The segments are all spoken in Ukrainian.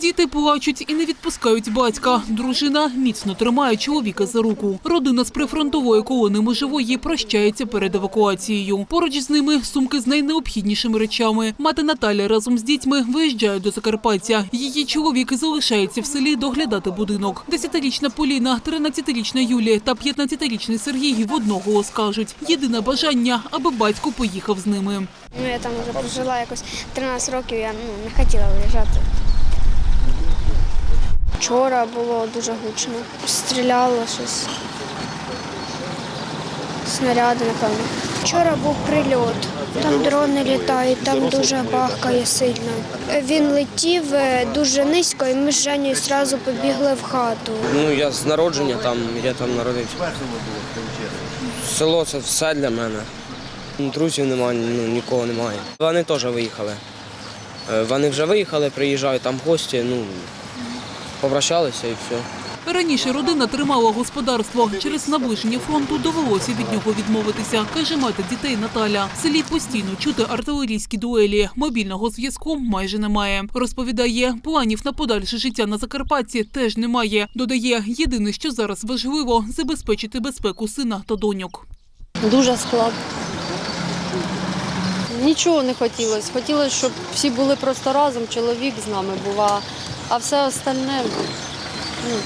Діти плачуть і не відпускають батька. Дружина міцно тримає чоловіка за руку. Родина з прифронтової колони Межової прощається перед евакуацією. Поруч з ними сумки з найнеобхіднішими речами. Мати Наталя разом з дітьми виїжджає до Закарпаття. Її чоловік залишається в селі доглядати будинок. Десятирічна Поліна, 13-річна Юлія та 15-річний Сергій в одного кажуть. Єдине бажання, аби батько поїхав з ними. Ну, я там вже прожила якось 13 років, я ну, не хотіла виїжджати. Вчора було дуже гучно. Стріляло щось. Снаряди, напевно. Вчора був прильот. Там дрони літають, там дуже бахкає сильно. Він летів е, дуже низько, і ми з Женєю одразу побігли в хату. Ну, я з народження там, я там народився. Село це все для мене. Друзів немає, ну, нікого немає. Вони теж виїхали. Е, Вони вже виїхали, приїжджають там гості, ну, попрощалися і все. Раніше родина тримала господарство. Через наближення фронту довелося від нього відмовитися, каже мати дітей Наталя. В селі постійно чути артилерійські дуелі. Мобільного зв'язку майже немає. Розповідає, планів на подальше життя на Закарпатті теж немає. Додає, єдине, що зараз важливо забезпечити безпеку сина та доньок. Дуже складно. Нічого не хотілося. Хотілося, щоб всі були просто разом, чоловік з нами був, а, а все остальне ну,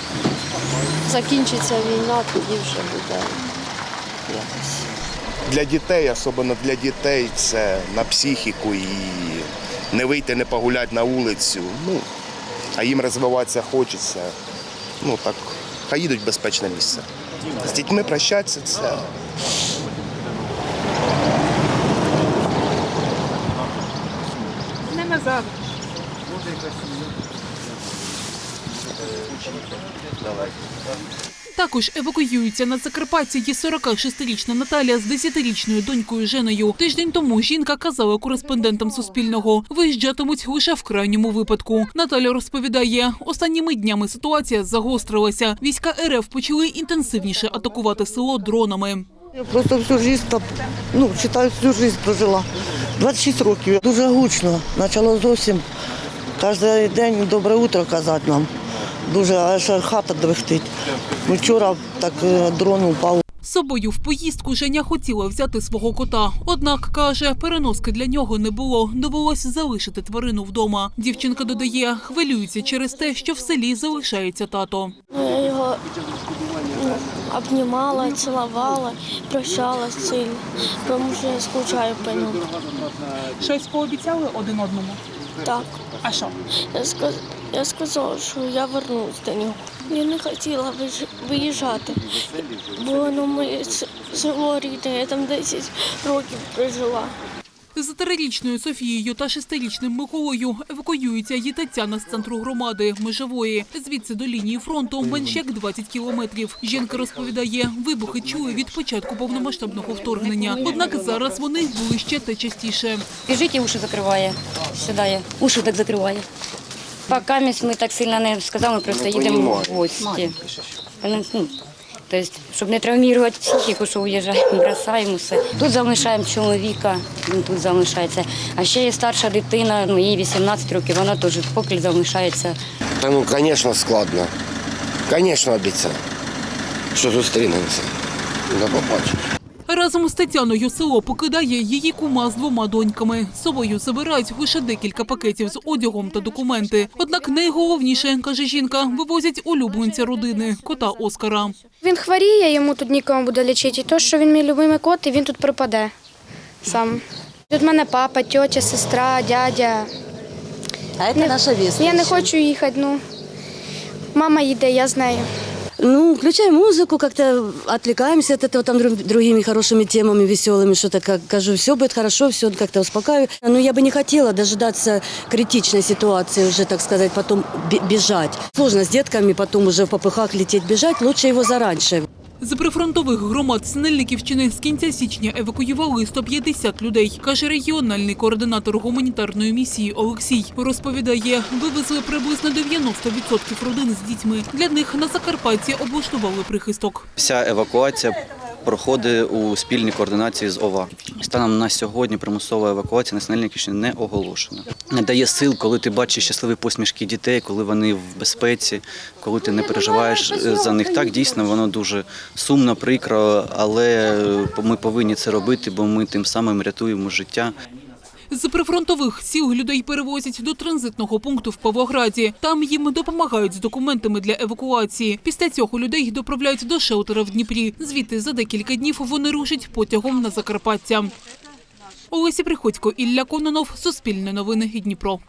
закінчиться війна, тоді вже буде якось. Для дітей, особливо для дітей, це на психіку і не вийти, не погуляти на вулицю. Ну, а їм розвиватися хочеться. Ну так, хай їдуть в безпечне місце. З дітьми прощатися це. Також евакуюються на Закарпатті є 46-річна Наталія з 10-річною донькою Женою. Тиждень тому жінка казала кореспондентам Суспільного, виїжджатимуть лише в крайньому випадку. Наталя розповідає, останніми днями ситуація загострилася. Війська РФ почали інтенсивніше атакувати село дронами. Я просто всю життя, ну, вважаю, всю прожила. 26 років. Дуже гучно. Почало зовсім кожен день добре утро казати нам. Дуже аж хата дрихтить. Вчора так е, дрон упав. Собою в поїздку Женя хотіла взяти свого кота. Однак, каже, переноски для нього не було. Довелось залишити тварину вдома. Дівчинка додає, хвилюється через те, що в селі залишається тато. Ну, я його обнімала, цілувала, прощалась сильно, тому що я скучаю по ньому. Щось пообіцяли один одному. Так. А що? Я, сказ... я сказала, що я вернусь до нього. Я не хотіла виїжджати, бо воно моє село рідне, я там 10 років прожила. З трирічною Софією та шестирічним Миколою евакуюється і Тетяна з центру громади Межової. Звідси до лінії фронту менш як 20 кілометрів. Жінка розповідає, вибухи чули від початку повномасштабного вторгнення. Однак зараз вони ближче та частіше. Біжить і уші закриває. Сідає. Уші так закриває. Поки ми так сильно не сказали, ми просто їдемо в гості. Ну, ну, Тобто, щоб не травмувати психіку, що уїжджаємо, бросаємо все. Тут залишаємо чоловіка, він тут залишається. А ще є старша дитина, ну, їй 18 років, вона теж поки залишається. Та ну, звісно, складно. Звісно, обіцяю, що зустрінемося. До побачення. Разом з Тетяною село покидає її кума з двома доньками. З собою забирають лише декілька пакетів з одягом та документи. Однак найголовніше, каже жінка, вивозять улюбленця родини кота Оскара. Він хворіє, йому тут нікому буде лічити. І то, що він мій любимий кот, і він тут припаде сам. Тут в мене папа, тьотя, сестра, дядя. А это наша веста. Я не хочу їхати, ну. Мама їде, я з нею. Ну, включаем музыку, как-то отвлекаемся от этого там друг- другими хорошими темами, веселыми, что-то, как кажу, все будет хорошо, все как-то успокаиваю. Но я бы не хотела дожидаться критичной ситуации уже, так сказать, потом бе- бежать. Сложно с детками потом уже в попыхах лететь, бежать, лучше его зараньше. З прифронтових громад Снельниківщини з кінця січня евакуювали 150 людей, каже регіональний координатор гуманітарної місії Олексій. Розповідає, вивезли приблизно 90% родин з дітьми. Для них на Закарпатті облаштували прихисток. Вся евакуація проходить у спільній координації з ОВА. Станом на сьогодні примусова евакуація населення не оголошена. Не дає сил, коли ти бачиш щасливі посмішки дітей, коли вони в безпеці, коли ти не переживаєш за них. Так дійсно воно дуже сумно, прикро, але ми повинні це робити, бо ми тим самим рятуємо життя. З прифронтових сіл людей перевозять до транзитного пункту в Павлограді. Там їм допомагають з документами для евакуації. Після цього людей доправляють до шелтера в Дніпрі. Звідти за декілька днів вони рушать потягом на Закарпаття. Олесі Приходько, Ілля Кононов, Суспільне новини Дніпро.